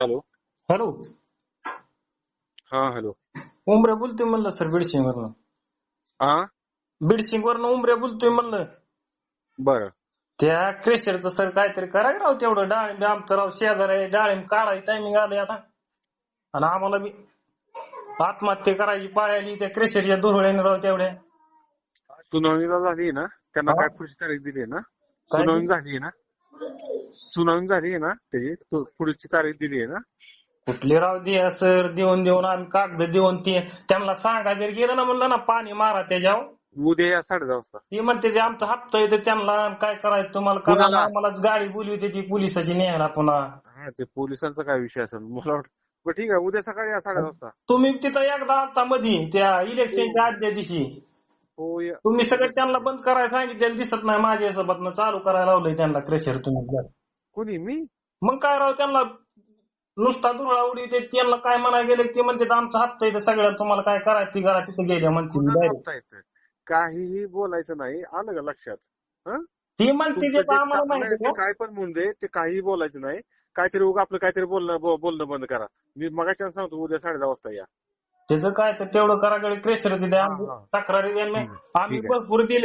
Hello. Hello. हा hello. उमऱ्या बोलतोय म्हणलं सर बिडसिंग वरनं हा बिडसिंग वरनं उमऱ्या बोलतोय म्हणलं. बर. त्या क्रेशरचं सर काहीतरी करा की राव तेवढं. डाळिंब आमचं राव शेजार आहे. डाळिंब काढायचं टायमिंग आलंय आता. आणि आम्हाला बी आत्महत्या करायची पाळी आली. त्या क्रेशरच्या दुरवळ्याने राव तेवढ्या. सुनावणीला झाली ना? त्यांना हा? काय पुढची तारीख दिली ना? सुनावणी झाली ना? सुनावणी झाली आहे ना त्याची? तो- पुढची तारीख दिली आहे ना? कुठले राव द्या सर देऊन देऊन आम्ही कागद देऊन ते त्यांना सांगा जर गेलं ना म्हणलं ना पाणी मारा त्याच्यावर. उद्या या साडे दहा वाजता ते म्हणते ते आमचा हप्ता येतो त्यांना काय करायचं तुम्हाला करा. कुणाला? आम्हाला गाडी बोलवते ती पोलिसाची न्यायला पुन्हा. हा ते पोलिसांचा काय विषय असेल? मला वाटतं. बरं ठीक आहे. उद्या सकाळी या साडे दहा वाजता तुम्ही तिथं एकदा आलता मधी त्या इलेक्शनच्या आदल्या दिवशी. हो या. तुम्ही सगळं त्यांना बंद करायला सांगितलेलं दिसत नाही. माझ्या हिशोबातनं चालू करायला लावलंय त्यांना क्रेशर तुम्ही. कोणी? मी? मग काय राव त्यांना नुसता दुरळा उडी ते त्यांना काय म्हणायला गेले ते म्हणते आमचा हप्ता येते सगळ्याला तुम्हाला काय करायचं घरा तिथे गेल्या म्हणते काहीही बोलायचं नाही. आलं का लक्षात? हं? ती म्हणते ते जे आम्हाला काय पण म्हणून दे ते काहीही बोलायचं नाही. काहीतरी उगा आपलं काहीतरी बोलणं बोलणं बंद करा. मी मगाच्या सांगतो उद्या साडे दहा वाजता या. त्याचं काय तर तेवढं कराकडे क्रेशर. तक्रारी आम्ही. भरपूर दिले.